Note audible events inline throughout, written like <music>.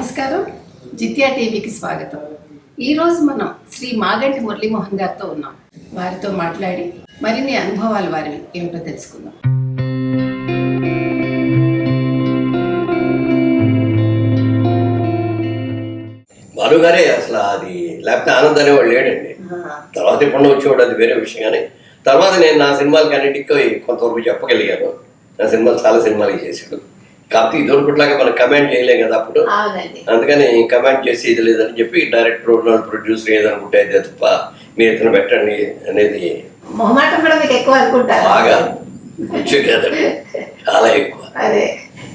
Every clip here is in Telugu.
నమస్కారం. జిత్యా టీవీకి స్వాగతం. ఈరోజు మనం శ్రీ మాగంటి మురళీమోహన్ గారితో ఉన్నాం. వారితో మాట్లాడి మరిన్ని అనుభవాలు వారివి ఏమిటో తెలుసుకుందాం. గారే అసలు అది లేకపోతే ఆనంద్ అనేవాడు లేడండి. తర్వాత ఎప్పుడో వచ్చేవాడు అది వేరే విషయం. కానీ తర్వాత నేను నా సినిమాలకి అన్నిటికీ కొంతవరకు చెప్పగలిగాను. నా సినిమాలు చాలా సినిమాలు చేశాడు. కాకపోతే ఇదొకట్లాగా మనం కమెంట్ చేయలేం కదా అప్పుడు. అందుకని కమెంట్ చేసి ఇది లేదని చెప్పి డైరెక్టర్ ప్రొడ్యూసర్ ఏదనుకుంటే అదే తప్ప మీరు ఇతను పెట్టండి అనేది బాగా వచ్చే కదండి చాలా ఎక్కువ. అదే.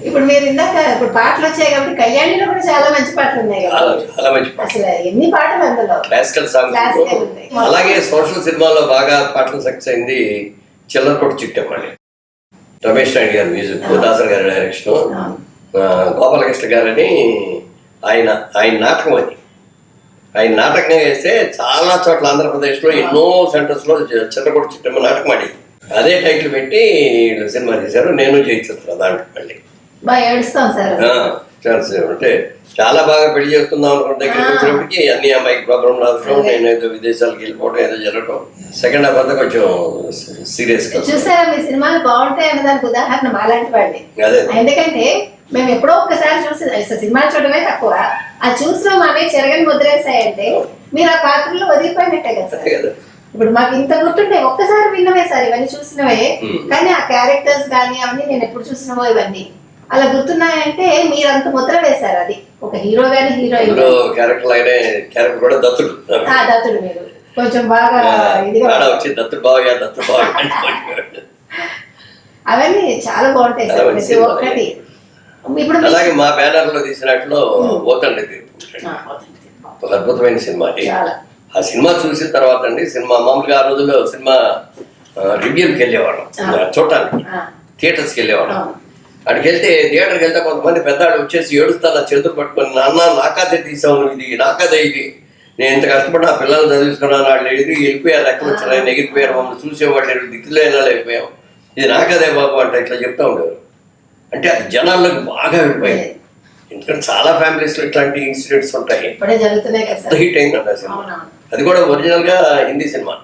ఇప్పుడు మీరు ఇందాక ఇప్పుడు పాటలు వచ్చాయి కాబట్టి కళ్యాణిలో కూడా చాలా మంచి పాటలు ఉన్నాయి చాలా మంచి అసలు ఎన్ని పాటలు అందులో? క్లాసికల్ ఉంది. అలాగే సోషల్ సినిమాలో బాగా పాటలు సక్సెస్ అయింది చిల్లర కొట్టు చిట్టమ్మని రమేష్ నాయుడు గారి మ్యూజిక్ దాసర్ గారి డైరెక్షన్. గోపాలకృష్ణ గారని ఆయన ఆయన నాటకం అది. ఆయన నాటకంగా వేస్తే చాలా చోట్ల ఆంధ్రప్రదేశ్లో ఎన్నో సెంటర్స్లో చిల్లకొట్టు చిట్టమ్మ నాటకం ఆడింది. అదే టైటిల్ పెట్టి సినిమా చేశారు నేను జయించిన దాంట్లో మళ్ళీ. ఛాన్స్ అంటే చాలా బాగా పెళ్ళి చేసుకుందాం అనుకున్న దగ్గరికి వచ్చినప్పటికి అన్ని అమ్మాయికి ప్రాబ్లం రావడం నేను ఏదో విదేశాలకు వెళ్ళిపోవడం ఏదో జరగడం సెకండ్ హాఫ్ అంతా కొంచెం సీరియస్ చూసారా మీ సినిమాలు బాగుంటాయి అన్నదానికి ఉదాహరణ మాలాంటి వాడిని ఎందుకంటే మేము ఎప్పుడో ఒక్కసారి చూసి సినిమాలు చూడడమే తక్కువ. ఆ చూసిన మామే చెరగని ముద్రేసాయంటే మీరు ఆ పాత్రలో వదిలిపోయినట్టే కదా ఇప్పుడు మాకు ఇంత గుర్తుంటే ఒక్కసారి విన్నవే సార్ ఇవన్నీ చూసినవే. కానీ ఆ క్యారెక్టర్స్ కానీ అవన్నీ నేను ఎప్పుడు చూసినవో ఇవన్నీ. అలా గుర్తున్నాయంటే మీరు అంత ముద్ర వేశారు అది. ఒక హీరో గాని హీరోయిన్ క్యారెక్టర్ అయినే క్యారెక్టర్ కూడా దత్తుడు. ఆ దత్తుడు మీరు. కొంచెం బాగా ఇదిగా వచ్చి దత్తుడు బాగా దత్తుడు బాగా అవన్నీ చాలా బాగుంటాయి సార్ ప్రతి. ఒక్కటి. ఇప్పుడు అలాగే మా బ్యానర్లో తీసినట్లు ఓతండి ఒక అద్భుతమైన సినిమా ఆ సినిమా చూసిన తర్వాత అండి సినిమా మామూలుగా ఆ రోజుల్లో సినిమా రివ్యూకి వెళ్ళేవాళ్ళం. చూడటానికి. థియేటర్స్కి వెళ్ళేవాళ్ళం. అక్కడికి వెళ్తే థియేటర్కి వెళ్తే కొంతమంది పెద్దాడు వచ్చేసి ఏడుస్తారు చేతులు పట్టుకొని నాన్న నాకదే నువ్వు ఇది? నాకదే ఇది? నేను ఇంత కష్టపడి నా పిల్లలు చదివించుకున్నాను వాళ్ళు ఎదిరి వెళ్ళిపోయారు ఎక్కడ వచ్చారు ఎగిరిపోయారు మమ్మల్ని చూసేవాళ్ళు దిక్కులేనా లేకపోయాం ఇది నాకదే బాబు అంటే ఇట్లా చెప్తా ఉండేవారు. అంటే అది జనాల్లోకి బాగా వెళ్ళిపోయాయి ఎందుకంటే చాలా ఫ్యామిలీస్లో ఇట్లాంటి ఇన్సిడెంట్స్ ఉంటాయి. హిట్ అయింది ఆ సినిమా. అది కూడా ఒరిజినల్గా Hindi cinema.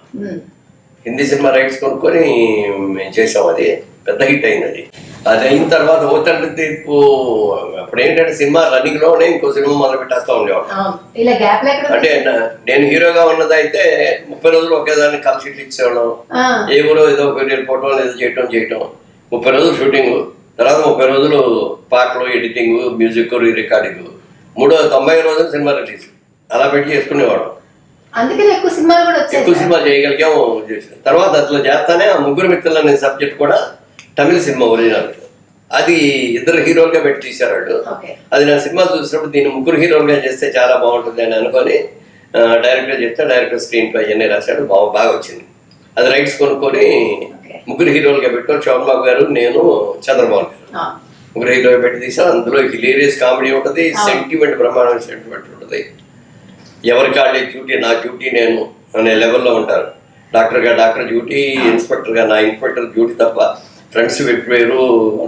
Hindi cinema rights కొనుక్కొని మేము చేసాం అది. పెద్ద హిట్ అయింది అది. అది అయిన తర్వాత ఓ తండ్రి తీర్పు అప్పుడు ఏంటంటే సినిమా రన్నింగ్లోనే ఇంకో సినిమా మొదలు పెట్టేస్తా ఉండేవాడు. అంటే నేను హీరోగా ఉన్నదైతే ముప్పై రోజులు ఒకేదాన్ని కాల్ షీట్లు ఇచ్చేవాళ్ళం. ఆ, ఏ ఊరో ఏదో ఒక ఫోటో ఏదో చేయటం చేయటం. ముప్పై రోజులు షూటింగ్ తర్వాత ముప్పై రోజులు పాటలు ఎడిటింగ్ మ్యూజిక్ రికార్డింగ్ మూడో తొంభై రోజులు సినిమా రిలీజ్ అలా పెట్టి చేసుకునేవాడు. ఎక్కువ. సినిమా చేయగలిగాం చేసాం తర్వాత అట్లా చేస్తానే ఆ ముగ్గురు మిత్రులు అనే సబ్జెక్ట్ కూడా తమిళ సినిమా ఒరిజినల్. అది ఇద్దరు హీరోలుగా పెట్టి తీశారు వాళ్ళు. అది నా సినిమా చూసినప్పుడు దీన్ని ముగ్గురు హీరోలుగా చేస్తే చాలా బాగుంటుంది అని అనుకొని డైరెక్టర్ చెప్తే డైరెక్టర్ స్క్రీన్ ప్లే అన్నీ రాశాడు. బాగా బాగా వచ్చింది. అది రైట్స్ కొనుక్కొని ముగ్గురు హీరోలుగా పెట్టుకొని శోభన్ బాబు గారు నేను చంద్రబాబు గారు. ముగ్గురు హీరో పెట్టి తీసాం అందులో హిలేరియస్ కామెడీ ఉంటుంది సెంటిమెంట్ బ్రహ్మాండమైన సెంటిమెంట్ ఉంటుంది. ఎవరి కాళ్ళే డ్యూటీ నా డ్యూటీ నేను అనే లెవెల్లో ఉంటారు. డాక్టర్గా డాక్టర్ డ్యూటీ ఇన్స్పెక్టర్గా నా ఇన్స్పెక్టర్ డ్యూటీ తప్ప ఫ్రెండ్స్ వేరు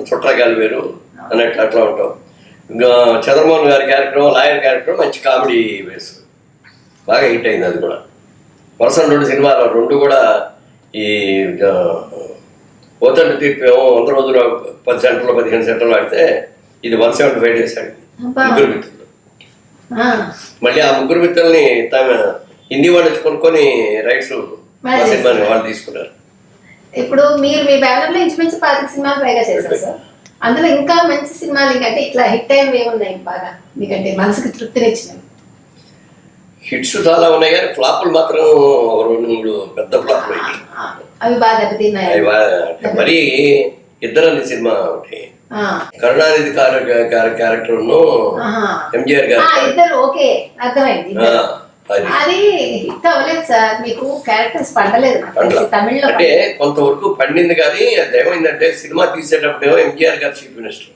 చుట్టాగాలు వేరు అన్నట్లు అట్లా ఉంటాం. ఇంకా చంద్రమోహన్ గారి క్యారెక్టర్ లాయర్ క్యారెక్టర్ మంచి కామెడీ వేసు. బాగా హిట్ అయింది అది కూడా. వరుస రెండు సినిమాలు రెండు కూడా ఈ పోతండి తీర్పు ఏమో వంద రోజులు పది సెంటర్లు పదిహేను సెంటర్లు ఆడితే ఇది వన్ సెవెంటీ ఫైవ్ డేస్ ఆడింది. ముగ్గురు మిత్రులు. మళ్ళీ ఆ ముగ్గురు మిత్రుల్ని తమ హిందీ వాళ్ళు కొనుక్కొని రైట్స్ సినిమాని వాళ్ళు తీసుకున్నారు. ఇప్పుడు మీరు మీ బ్యానర్లో ఇంచుమించు పాతిక సినిమాలు పైగా చేశారు సార్. అందులో ఇంకా మంచి సినిమాలు ఇంకంటే ఇట్లా హిట్ అయినవి ఏమున్నాయి బాగా. మీకంటే మనసుకి తృప్తినిచ్చినవి హిట్స్ చాలా ఉన్నాయి కానీ ఫ్లాపులు మాత్రం ఒక రెండు మూడు పెద్ద ఫ్లాపులు అవి బాగా దెబ్బతిన్నాయి. మరీ ఇద్దరని సినిమా ఒకటి కరుణానిధి ఆహా. ఎంజిఆర్ గారి ఇద్దరు. ఓకే. అర్థమైంది. ఇద్దరు. అది. హిట్ అవ్వలేదు సార్. మీకు క్యారెక్టర్స్ పండలేదు. తమిళ్ళో అంటే కొంతవరకు పండింది కానీ అది ఏమైందంటే సినిమా తీసేటప్పుడేమో ఎంజిఆర్ గారు చీఫ్ మినిస్టర్.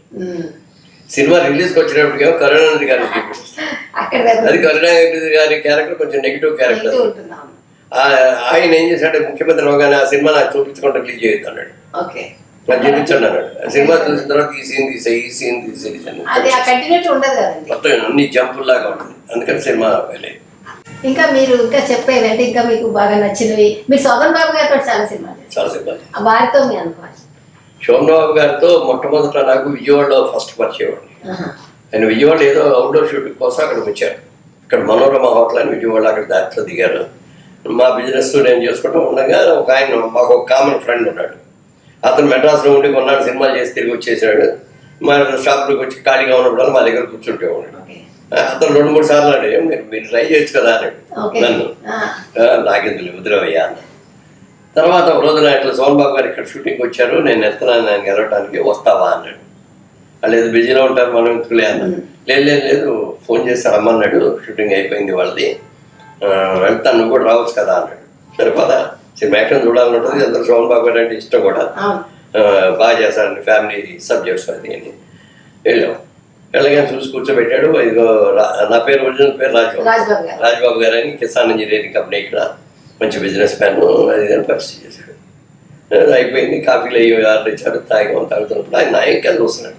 సినిమా రిలీజ్కి వచ్చేటప్పటికేమో కరుణానిధి గారు చీఫ్ మినిస్టర్. అది కరుణానిధి గారి క్యారెక్టర్ కొంచెం నెగిటివ్ క్యారెక్టర్. ఆయన ఏం చేశాడు ముఖ్యమంత్రి అవగానే ఆ సినిమా నాకు చూపించుకుంటే రిలీజ్ చేయొద్దు అన్నాడు. ఓకే. నాకు చూపించండి అన్నాడు. సినిమా చూసిన తర్వాత ఈ సీన్ తీసే ఈ సీన్ తీసే మొత్తం అన్ని జంపుల్లాగా ఉంటుంది అందుకని సినిమా ఇంకా మీరు ఇంకా చెప్పేవి అంటే ఇంకా మీకు బాగా నచ్చినవి. మీరు శోభన్ బాబు గారితో చాలా సినిమాలు చేశారు. చాలా సినిమాలు వారితో మీ అనుభవం శోభనబాబు గారితో మొట్టమొదట నాకు విజయవాడలో ఫస్ట్ పరిచయం అండి. ఆయన విజయవాడ ఏదో అవుట్డోర్ షూటింగ్ కోసం అక్కడికి వచ్చారు ఇక్కడ మనోరమ హోటల్ అని విజయవాడ అక్కడ దాంట్లో దిగారు. మా బిజినెస్ నేను చేసుకుంటూ ఉండగా ఒక ఆయన మాకు ఒక కామన్ ఫ్రెండ్ ఉన్నాడు. అతను మెడ్రాస్లో ఉండి కొన్నాడు సినిమాలు చేసి తిరిగి వచ్చేసాడు. మా షాప్లోకి వచ్చి ఖాళీగా ఉన్నప్పుడు మా దగ్గర కూర్చుంటే ఉన్నాడు. అతను రెండు మూడు సార్లు అడిగాడు మీరు మీరు ట్రై చేయొచ్చు కదా అన్నాడు. నన్ను. ఆ. "ఆ, నాకెందుకు వదిలేవయ్యా అన్న తర్వాత ఒక రోజున ఇట్లా సోన్ బాబు గారు ఇక్కడ షూటింగ్ వచ్చారు నేను ఎత్తనాను నేను గెలవడానికి వస్తావా అన్నాడు. వాళ్ళు ఏదో బిజీలో ఉంటారు మనం ఎందుకులే అన్న లేదు లేదు లేదు ఫోన్ చేసి రమ్మన్నాడు షూటింగ్ అయిపోయింది వాళ్ళది. ఆ, వెళ్తాను నువ్వు కూడా రావచ్చు కదా అన్నాడు. సరే పదా సినిమా ఎక్కడ చూడాలని ఉంటుంది అందరూ బాబు గారు అంటే ఇష్టం కూడా. బాగా చేస్తారండి ఫ్యామిలీ సబ్జెక్ట్స్ అది అని. వెళ్ళాం. వెళ్ళగానే చూసి కూర్చోబెట్టాడు. ఇదిగో నా పేరు ఒరిజినల్ పేరు రాజబాబు రాజ్బాబు గారు అని కిసాన్ ఇంజనీరింగ్ కంపెనీ ఇక్కడ మంచి బిజినెస్ మ్యాన్ అది అని పరిస్థితి చేశాడు. అయిపోయింది. కాఫీలు అయ్యి ఆర్డర్ ఇచ్చారు తాగాం తాగుతున్నప్పుడు ఆయన నాయకుగా చూస్తున్నాడు.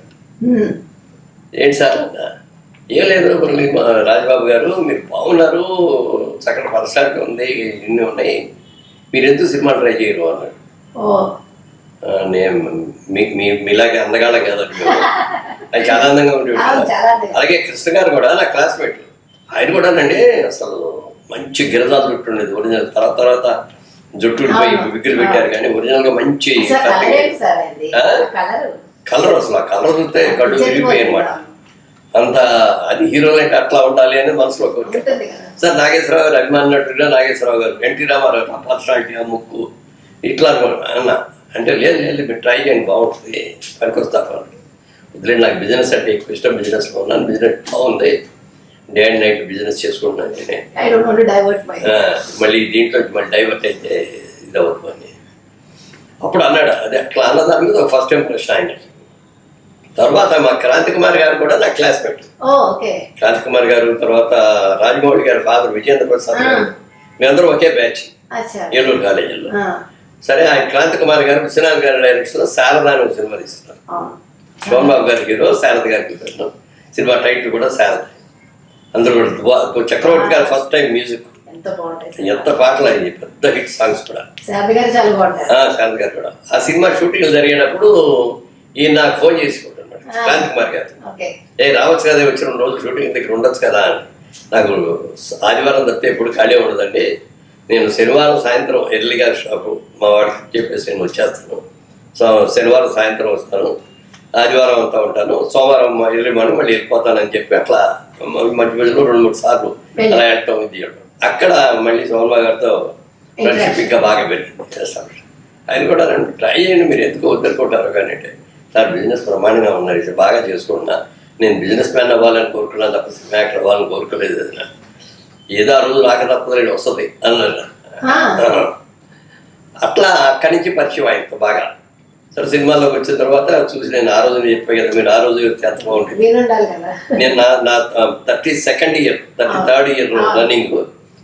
ఏంటి సార్ అన్న? ఏం లేదు మురళి మా రాజబాబు గారు మీరు బాగున్నారు. చక్కటి పర్సనాలిటీ ఉంది ఇన్ని ఉన్నాయి. మీరు ఎందుకు సినిమా ట్రై చేయరు అన్నాడు నేను మీ మీ మీలాగే అందగాళ్ళ మేము. అది చాలా అందంగా ఉండేవాడు కదా. అలాగే కృష్ణ గారు కూడా నా క్లాస్మేట్ ఆయన కూడానండి అసలు మంచి గిరజాలు జుట్టు ఉండేది. ఒరిజినల్ తర్వాత తర్వాత జుట్టు అవును. విగ్గులు పెట్టారు కానీ ఒరిజినల్గా మంచి కలర్. అసలు ఆ కలర్ చూస్తే కళ్ళు తిరిగిపోయి అనమాట అంత అది హీరోలు అంటే అట్లా ఉండాలి అని మనసులో కదా. సార్ నాగేశ్వరరావు గారు అభిమాన నటుడిగా నాగేశ్వరరావు గారు ఎన్టీ రామారావు పర్సనాలిటీ ఆ ముక్కు ఇట్లా. అన్న అంటే లేదు లేదు మీరు ట్రై చేయండి బాగుంటుంది. పనికొస్తారు వదిలేదు నాకు బిజినెస్ అంటే ఎక్కువ ఇష్టం బిజినెస్లో ఉన్నాను బిజినెస్ బాగుంది. డే అండ్ నైట్ బిజినెస్ చేసుకుంటున్నాను నేనే మళ్ళీ దీంట్లో మళ్ళీ డైవర్ట్ అయితే ఇది అవ్వదు అని అప్పుడు అన్నాడు అదే అట్లా అన్న దాని మీద ఫస్ట్ ఇంప్రెషన్ ఆయనకి తర్వాత మా క్రాంతి కుమార్ గారు కూడా నా క్లాస్మేట్ ఓకే. క్రాంతి కుమార్ గారు తర్వాత రాజమౌళి గారి ఫాదర్ విజేంద్ర ప్రసాద్ గారు. మేమందరం ఒకే బ్యాచ్ ఏలూరు కాలేజీలో. సరే ఆయన క్రాంతి కుమార్ గారు విశ్వనాథ్ గారి డైరెక్షన్లో శారదా అని ఒక సినిమా తీస్తున్నారు. సోమబాబు గారి హీరో శారద గారికి సినిమా టైటిల్ కూడా శారద. అందరూ కూడా చక్రవర్తి గారు ఫస్ట్ టైం మ్యూజిక్ ఎంత పాటలు అయ్యి పెద్ద హిట్ సాంగ్స్ కూడా. శారద గారు కూడా. ఆ సినిమా షూటింగ్ జరిగినప్పుడు ఈయన నాకు ఫోన్ చేసుకుంటాడు క్రాంతి కుమార్ గారు. ఏ రావచ్చు కదా వచ్చి రెండు రోజులు షూటింగ్ దగ్గర ఉండొచ్చు కదా అని. నాకు ఆదివారం తప్పితే ఎప్పుడు ఖాళీ ఉండదండి. నేను శనివారం సాయంత్రం ఎర్లీగా షాపు మా వాడికి చెప్పేసి నేను వచ్చేస్తాను. సో శనివారం సాయంత్రం వస్తాను. ఆదివారం అంతా ఉంటాను. సోమవారం ఎర్లీ మార్నింగ్ మళ్ళీ వెళ్ళిపోతానని చెప్పి అట్లా మధ్య మధ్యలో రెండు మూడు సార్లు. అలా వెళ్ళటం ఇది అక్కడ మళ్ళీ సోమవారం గారితో ఫ్రెండ్షిప్ ఇంకా బాగా పెరిగింది. చేస్తాను ఆయన కూడా నన్ను ట్రై చేయండి మీరు ఎందుకు వద్దనుకుంటారు కానీ అంటే సార్ బిజినెస్ ప్రమాణంగా ఉన్నారు ఇది బాగా చేసుకుంటున్నా. నేను బిజినెస్ మ్యాన్ అవ్వాలని కోరుకున్నాను తప్ప సినిమా యాక్టర్ అవ్వాలని కోరుకోలేదు అది. ఏదో ఆ రోజు రాక తప్పదని వస్తుంది. ఆ. అట్లా అక్కడి నుంచి పరిచయం ఆయనతో బాగా. సరే సినిమాలోకి వచ్చిన తర్వాత చూసి నేను ఆ రోజు చెప్పాను కదా మీరు ఆ రోజు ఎంత బాగుంటుంది. నేను నా నా thirty second year thirty third year running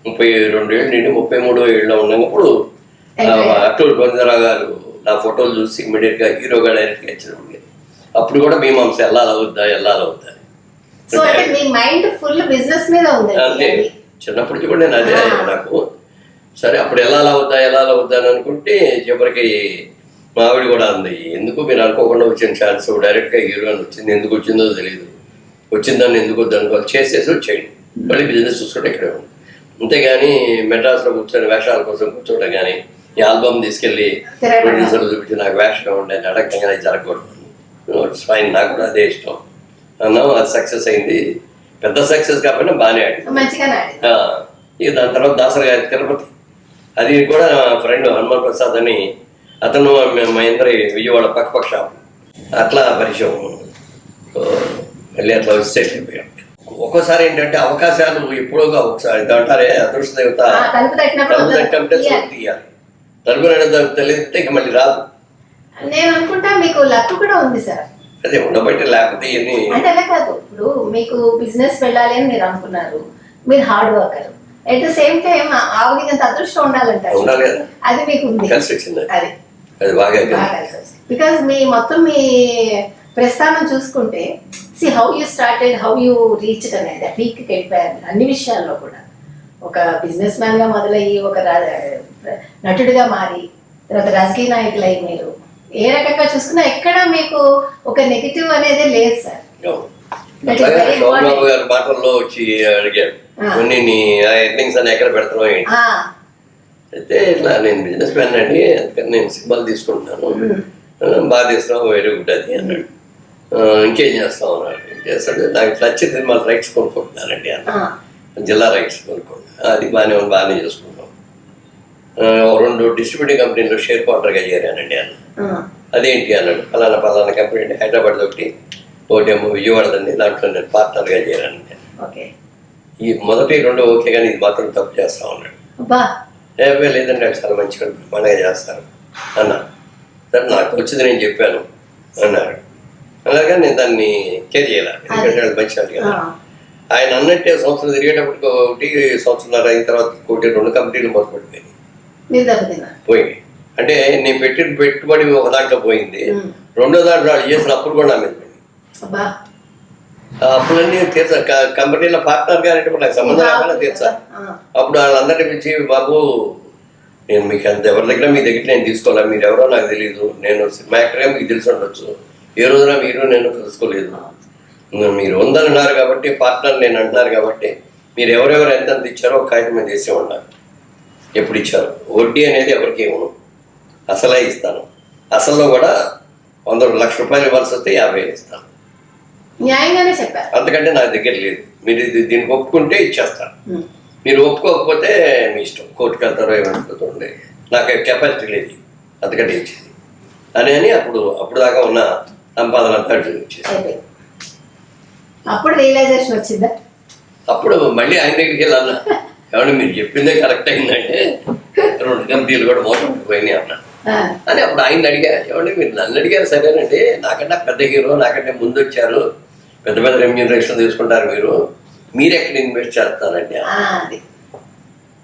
ముప్పై రెండు ఏళ్ళు నుండి ముప్పై మూడో ఏళ్ళలో ఉన్నప్పుడు అట్టూరు గోవిందరావు గారు నా ఫోటోలు చూసి ఇమ్మీడియట్గా హీరోగా డైరెక్ట్ ఇచ్చినప్పుడు అప్పుడు కూడా మీమాంస వెళ్ళాలి అవుద్దా వెళ్ళాలి అవుద్దా సో అంటే మీ మైండ్ ఫుల్ బిజినెస్ మీద ఉంది అంతే. చిన్నప్పటి నుంచి కూడా నేను అదే నాకు. సరే అప్పుడు ఎలా అవుద్దా ఎలా అవుద్దా అని అనుకుంటే చివరికి మా ఆవిడ కూడా అంది ఎందుకు మీరు అనుకోకుండా వచ్చిన ఛాన్స్ డైరెక్ట్గా హీరో అని వచ్చింది ఎందుకు వచ్చిందో తెలియదు వచ్చిందని ఎందుకు వద్దు అనుకోవాలి. చేసేసి వచ్చేయండి. మళ్ళీ బిజినెస్ చూసుకుంటే ఇక్కడే ఉంది అంతేగాని మెడ్రాస్లో కూర్చొని వేషాల కోసం కూర్చోవడం కానీ ఈ ఆల్బమ్ తీసుకెళ్ళి. ప్రొడ్యూసర్లు చూపించి నాకు వేషం ఉండే అడగంగా అది జరగకూడదు. ఫైన్ నాకు కూడా అదే ఇష్టం. అన్నాం అది సక్సెస్ అయింది. పెద్ద సక్సెస్ కాకపోయినా బాగానే ఆడింది మంచిగానే ఆడింది. ఆ, ఇక దాని తర్వాత దాసరి గారి తిరుపతి అది కూడా ఫ్రెండ్ హనుమాన్ ప్రసాద్ అని అతను మ- మా ఇందరి విజయవాడ పక్క పక్క షాప్ అట్లా పరిచయం. మళ్ళీ అట్లా సెట్ అయిపోయాం ఒక్కోసారి ఏంటంటే అవకాశాలు ఎప్పుడోగా ఒకసారి అంటారే అదృష్ట దేవత తలుపు. తట్టంటే. తలుపు తీయాలి. తలుపు అనేది తెలిస్తే ఇక మళ్ళీ రాదు. నేను అనుకుంటా మీకు లక్ కూడా ఉంది సార్. అదే ఉండబట్టి లేకపోతే ఇవన్నీ అంటే అలా కాదు. ఇప్పుడు మీకు బిజినెస్ వెళ్ళాలి అని మీరు అనుకున్నారు. మీరు hard worker at the same time ఆవిడకి అంత అదృష్టం ఉండాలంటారు. ఉండాలి కదా. అది మీకు ఉంది. కలిసి వచ్చింది అది. అది బాగా బికాజ్ మీ మొత్తం మీ ప్రస్థానం చూసుకుంటే see how you started how you reach అనేది పీక్కి వెళ్ళిపోయారు అన్ని విషయాల్లో కూడా. ఒక బిజినెస్ మ్యాన్గా మొదలయ్యి ఒక నటుడిగా మారి తర్వాత రాజకీయ నాయకులు అయ్యి మీరు ఏ రకంగా చూసుకున్నా ఎక్కడ మీకు ఒక నెగిటివ్ అనేది లేదు సార్. Important. గారి మాటల్లో వచ్చి అడిగారు. Ah. కొన్ని నీ ఎర్నింగ్స్ అని ఎక్కడ ఏంటి? ఆ, అయితే ఇట్లా నేను బిజినెస్ మ్యాన్ అండి అందుకని నేను సినిమాలు తీసుకుంటున్నాను. బాగా తీస్తున్నావు వెరీ గుడ్ అది అన్నాడు. ఇంకేం చేస్తావు? అన్నాడు. "ఏం చేస్తాడు నాకు ఇట్లా వచ్చే సినిమాలు రైట్స్ కొనుక్కుంటున్నానండి అన్న ఆ, జిల్లా రైట్స్ కొనుక్కుంటున్నా అది బాగానే బాగానే చేసుకుంటాం ఆ, ఓ రెండు డిస్ట్రిబ్యూటింగ్ కంపెనీలో షేర్ క్వార్టర్గా చేరానండి అన్న. అదేంటి అన్నాడు ఫలానా ఫలానా కంపెనీ హైదరాబాద్ ఒకటి ఒకటేమో విజయవాడదండి దాంట్లో నేను పార్ట్నర్గా చేరానండి. ఓకే. ఈ మొదటి రెండు ఓకే కానీ ఇది మాత్రం తప్పు చేస్తా ఉన్నాడు. ఏమీ లేదండి అది చాలా మంచిగా బ్రహ్మాండంగా చేస్తారు అన్నా. సరే నాకు వచ్చింది నేను చెప్పాను అన్నారు అలాగే నేను దాన్ని కేర్ చేయాలి? ఎందుకంటే మంచి వాళ్ళు కదా. ఆయన అన్నట్టే సంవత్సరం తిరిగేటప్పటికి ఒకటి సంవత్సరంన్నర అయిన తర్వాత ఇంకోటి రెండు కంపెనీలు మొదలుపెట్టిపోయింది మీరు దెబ్బతిన్నారు పోయింది అంటే నేను పెట్టిన పెట్టుబడి ఒక దాంట్లో పోయింది. రెండో దాంట్లో వాళ్ళు చేసిన అప్పులు కూడా నా మీద ఆ అప్పులన్నీ తీర్చా కంపెనీలో పార్ట్నర్ గారంటే నాకు సంబంధం లేకుండా తీర్చా. అప్పుడు వాళ్ళందరినీ పిలిచి బాబు నేను మీకు అంత ఎవరి దగ్గర మీ దగ్గర నేను తీసుకోవాలా? మీరు ఎవరో నాకు తెలియదు నేను సినిమా యాక్టర్గా మీకు తెలిసి ఉండొచ్చు. ఏ రోజున మీరు నేను కలుసుకోలేదు మీరు ఉందన్నారు కాబట్టి పార్ట్నర్ నేను అంటున్నారు కాబట్టి మీరు ఎవరెవరు ఎంత ఇచ్చారో ఒక కాగితం మీద ఉన్నారు ఎప్పుడు ఇచ్చారు? వడ్డీ అనేది ఎవరికి ఇవ్వను. అసలే ఇస్తాను. అసల్లో కూడా వంద లక్ష రూపాయలు ఇవ్వాల్సి వస్తే యాభై ఇస్తాను. న్యాయంగానే చెప్పారు. అంతకంటే నా దగ్గర లేదు. మీరు ఇది దీనికి ఒప్పుకుంటే ఇచ్చేస్తాను. మీరు ఒప్పుకోకపోతే మీ ఇష్టం. కోర్టుకు వెళ్తారో ఏమనుకుంటుంది నాకు కెపాసిటీ లేదు. అంతకంటే ఇచ్చేది అని అని అప్పుడు అప్పుడు దాకా ఉన్న సంపాదన అంతా ఇచ్చేది అప్పుడు రియలైజేషన్ వచ్చిందా? అప్పుడు మళ్ళీ ఆయన దగ్గరికి వెళ్ళాలన్నా. ఏమంటే మీరు చెప్పిందే కరెక్ట్ అయిందంటే రెండు కంపెనీలు కూడా మోసం పోయినాయి అన్న ఆ, అని అప్పుడు ఆయన అడిగా ఏమంటే మీరు నన్ను అడిగారు సరేనండి నాకంటే పెద్ద హీరో నాకంటే ముందు వచ్చారు పెద్ద పెద్ద రెమ్యూనరేషన్ తీసుకుంటారు మీరు మీరు ఎక్కడ ఇన్వెస్ట్ చేస్తారండి?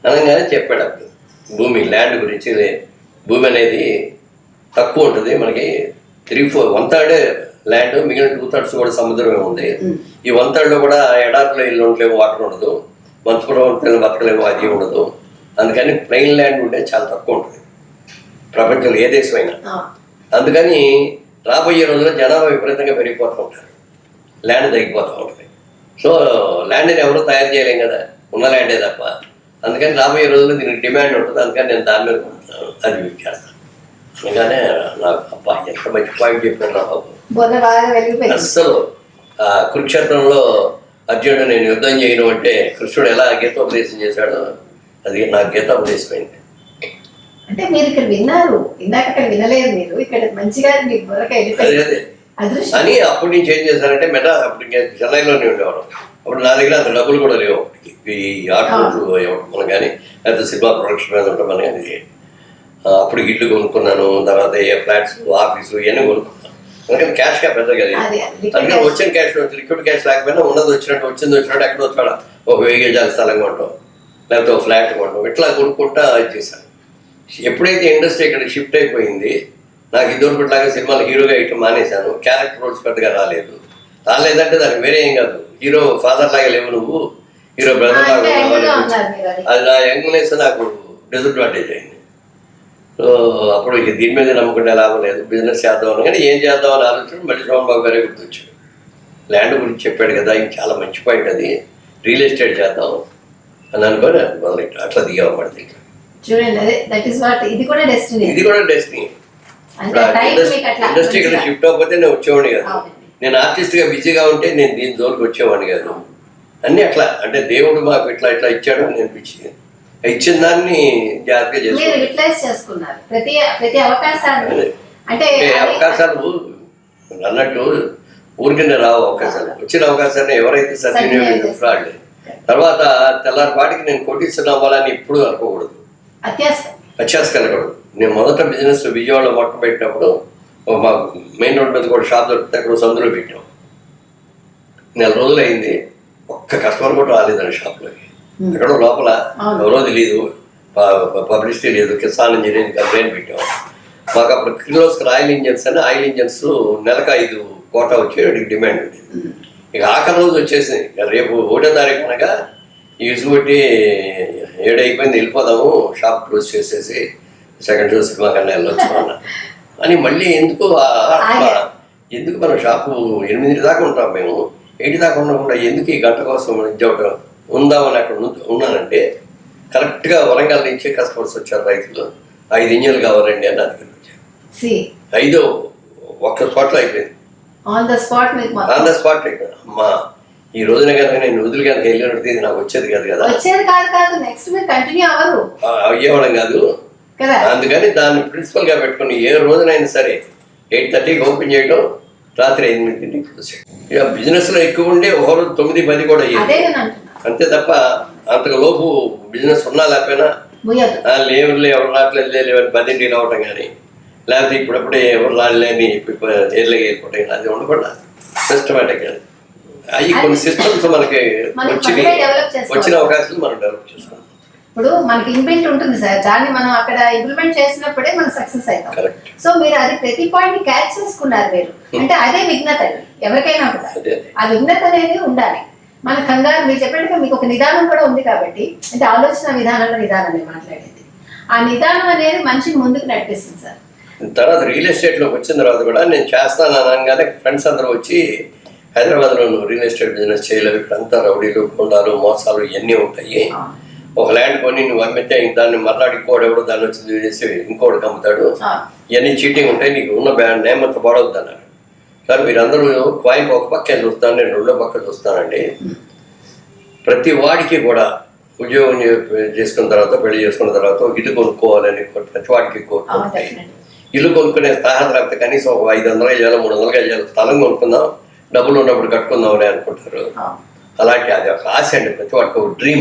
అనగానే చెప్పాడు అప్పుడు. భూమి ల్యాండ్ గురించి భూమి అనేది తక్కువ ఉంటుంది మనకి three four one third land మిగిలిన టూ థర్డ్స్ కూడా సముద్రమే ఉంది. ఈ వన్ థర్డ్లో కూడా ఎడారిలో ఇల్లు ఉండలేము వాటర్ ఉండదు. మంచుపురం ఉంటే బతకలేము అది ఉండదు. అందుకని ప్లెయిన్ ల్యాండ్ ఉంటే చాలా తక్కువ ఉంటుంది. ప్రపంచంలో ఏ దేశమైనా. అందుకని రాబోయే రోజుల్లో జనాభా విపరీతంగా పెరిగిపోతూ ఉంటారు. ల్యాండ్ తగ్గిపోతూ ఉంటుంది. సో ల్యాండ్ని ఎవరు తయారు చేయలేం కదా. ఉన్న ల్యాండే తప్ప. అందుకని రాబోయే రోజుల్లో దీనికి డిమాండ్ ఉంటుంది. అందుకని నేను దాని మీద అది చేస్తాను. అందుకనే నాకు అబ్బా ఎంత మంచి పాయింట్ చెప్పాను రా బాబు. అస్సలు కురుక్షేత్రంలో అర్జునుడు నేను యుద్ధం చేయను అంటే కృష్ణుడు ఎలా గీతోపదేశం చేశాడో అది నాకు గీతోపదేశం అయింది అంటే మీరు ఇక్కడ విన్నారు ఇందాక అక్కడ వినలేదు మీరు ఇక్కడ మంచిగా మీ బుర్రక అని అప్పుడు నుంచి ఏం చేశానంటే మెటా అప్పుడు చెన్నైలోనే ఉండేవాడు. అప్పుడు నా దగ్గర అంత డబ్బులు కూడా లేవు. ఈ ఆటోలు మనం కానీ లేకపోతే సినిమా ప్రొడక్షన్ మీద మనం కానీ. అప్పుడు ఇల్లు కొనుక్కున్నాను తర్వాత ఏ ఫ్లాట్స్ ఆఫీసు ఇవన్నీ కొనుక్కున్నాను అందుకని క్యాష్గా పెద్దగా అది అది అందుకని వచ్చిన క్యాష్ లిక్విడ్ క్యాష్ లేకపోయినా ఉన్నది వచ్చినట్టు వచ్చింది వచ్చినట్టు ఎక్కడ వచ్చాడు ఒక వెయ్యి గజాల స్థలం కొంటాం. లేకపోతే ఒక ఫ్లాట్ కొంటాం. ఇట్లా కొనుక్కుంటా ఇది చేశాను. ఎప్పుడైతే ఇండస్ట్రీ ఇక్కడ షిఫ్ట్ అయిపోయింది నాకు ఇదివరకుట్లాగా సినిమాలు హీరోగా ఇటు మానేశాను. క్యారెక్టర్ రోల్స్ పెద్దగా రాలేదు. రాలేదంటే దానికి వేరే ఏం కాదు. హీరో ఫాదర్ లాగా లేవు నువ్వు హీరో బ్రదర్ లాగా అది. అది నా యంగ్నెస్ నాకు డిసడ్వాంటేజ్ అయింది. అప్పుడు ఇక దీని మీద నమ్ముకుంటే లాభం లేదు. బిజినెస్ చేద్దాం అని. కానీ ఏం చేద్దాం అని ఆలోచన మళ్ళీ సోమన్ బాబు గారే గుర్తొచ్చాడు ల్యాండ్ గురించి చెప్పాడు కదా ఇది చాలా మంచి పాయింట్ అది. రియల్ ఎస్టేట్ చేద్దాం అని అనుకొని మొదలెట్టు అట్లా చూడండి దట్ ఈస్ వాట్ ఇది కూడా డెస్టినీ ఇది కూడా ఇండస్ట్రీ ఇక్కడ షిఫ్ట్ అవ్వకపోతే నేను వచ్చేవాడిని కాదు. నేను ఆర్టిస్ట్గా బిజీగా ఉంటే నేను దీని జోలికి వచ్చేవాడిని కాదు. అన్ని అట్లా. అంటే దేవుడు మాకు ఇట్లా ఇట్లా ఇచ్చాడు అని అనిపించింది. ఇచ్చిన దాన్ని జాగ్రత్తగా మీరు చేసుకోవాలి యూటిలైజ్ చేసుకున్నారు. ప్రతి ప్రతి అవకాశాన్ని. అదే. అంటే అవకాశాలు అన్నట్టు ఊరికినే రావు అవకాశాలు. వచ్చిన అవకాశాన్ని ఎవరైతే సద్వినియోగం చేస్తారో. తర్వాత తెల్లారిపాటికి నేను కోటీశ్వరం అవ్వాలని ఎప్పుడూ అనుకోకూడదు. అత్యాశ అత్యాస కలగకూడదు నేను మొదట బిజినెస్ విజయవాడలో మొట్ట పెట్టినప్పుడు ఓ మా మెయిన్ రోడ్ మీద కూడా షాప్ దొరికితే అక్కడ సందులో పెట్టాం. నెల రోజులు అయింది ఒక్క కస్టమర్ కూడా రాలేదండి షాప్లోకి ఎక్కడో లోపల. ఎవరో తెలియదు పబ్లిసిటీ లేదు. కిసాన్ ఇంజనీరింగ్ కంప్లైంట్ పెట్టాం. మాకు అప్పుడు కిర్లోస్కర్ ఆయిల్ ఇంజన్స్ అని ఆయిల్ ఇంజన్స్ నెలకు ఐదు కోటా వచ్చేటికి డిమాండ్ ఉండేది ఇక ఆఖరి రోజు వచ్చేసింది రేపు ఒకటో తారీఖు అనగా ఇసుబట్టి ఏడైపోయింది వెళ్ళిపోదాము షాప్ క్లోజ్ చేసేసి సెకండ్ షో సినిమా కన్నా వెళ్ళొచ్చు <laughs> అని మళ్ళీ ఎందుకు ఎందుకు మనం షాపు ఎనిమిది దాకా ఉంటాం మేము? ఎయిట్ దాకా ఉండకుండా ఎందుకు ఈ గంట కోసం ఉద్యోగం? ఉందామని అక్కడ ఉన్- ఉన్నానంటే కరెక్ట్గా వరంగల్ నుంచి కస్టమర్స్ వచ్చారు రైతులు. ఐదు ఇంజన్లు కావాలండి అని వచ్చారు. సి. ఐదో ఒక్క స్పాట్లో అయిపోయింది. On the spot on the అమ్మా ఈ రోజున కనుక నేను వదిలి కనుక వెళ్ళినట్టు నాకు వచ్చేది కాదు కదా. వచ్చేది కాదు కాదు నెక్స్ట్ మీరు కంటిన్యూ అవ్వరు. అయ్యేవాళ్ళం కాదు. అందుకని దాన్ని ప్రిన్సిపల్గా పెట్టుకుని ఏ రోజునైనా సరే ఎయిట్ థర్టీకి ఓపెన్ చేయడం రాత్రి క్లోజ్ చేయడం ఇక బిజినెస్లో ఎక్కువ ఉండే ఒక రోజు తొమ్మిది పది కూడా అదే అయ్యేది అంతే తప్ప అంతకు లోపు బిజినెస్ ఉన్నా లేకపోయినా లేవులే ఎవరు రావట్లేదు లేవని పదింటికి రావటం కానీ లేకపోతే ఇప్పుడప్పుడే ఎవరు రాలేని వెళ్ళిపోవటం కానీ అది ఉండకుండా సిస్టమేటిక్ అవి కొన్ని సిస్టమ్స్ మనకి మనం వచ్చిన. వచ్చిన అవకాశాలు మనం డెవలప్ చేసుకోవాలి ఇప్పుడు మనకి ఇన్బిల్ట్ ఉంటుంది సార్. దాన్ని మనం అక్కడ ఇంప్లిమెంట్ చేసినప్పుడే మనం సక్సెస్ అవుతాం. సో మీరు అది ప్రతి పాయింట్ క్యాచ్ చేసుకున్నారు మీరు. అంటే అదే విఘ్నత ఎవరికైనా కూడా. అదే. ఆ విఘ్నత అనేది ఉండాలి. మన కంగారు మీరు చెప్పినట్టుగా మీకు ఒక నిదానం కూడా ఉంది కాబట్టి అంటే ఆలోచన విధానంలో నిదానం నేను మాట్లాడేది. ఆ నిదానం అనేది మనిషిని ముందుకు నడిపిస్తుంది సార్. తర్వాత రియల్ ఎస్టేట్లోకి వచ్చిన తర్వాత కూడా నేను చేస్తాను అనగానే ఫ్రెండ్స్ అందరూ వచ్చి హైదరాబాద్లో నువ్వు రియల్ ఎస్టేట్ బిజినెస్ చేయలేవు ఇక్కడ అంతా రౌడీలు గుండాలు మోసాలు ఇవన్నీ ఉంటాయి. ఒక ల్యాండ్ కొని నువ్వు అమ్మితే దాన్ని మర్నాడు ఇంకోటి ఎవడో దాన్ని వచ్చి చేసి ఇంకోటి అమ్ముతాడు ఇవన్నీ చీటింగ్ ఉంటాయి నీకు ఉన్న బ్యాండ్ నేమ్ అంతా పాడవద్దు అన్నారు సార్ మీరందరూ కాయిన్ ఒక పక్క చూస్తాను నేను రెండో పక్క చూస్తానండి ప్రతి వాడికి కూడా ఉద్యోగం చేసుకున్న తర్వాత పెళ్ళి చేసుకున్న తర్వాత ఇల్లు కొనుక్కోవాలని ప్రతి వాడికి కోరుకుంటాయి. ఇల్లు కొనుక్కునే తాహత కనీసం ఒక ఐదు వందలు వేయాలి మూడు వందలు వేయాలి స్థలం కొనుక్కుందాం డబ్బులు ఉన్నప్పుడు కట్టుకుందాం అని అనుకుంటారు. అలాంటి అది ఒక ఆశ అండి ప్రతి వాడికి ఒక డ్రీమ్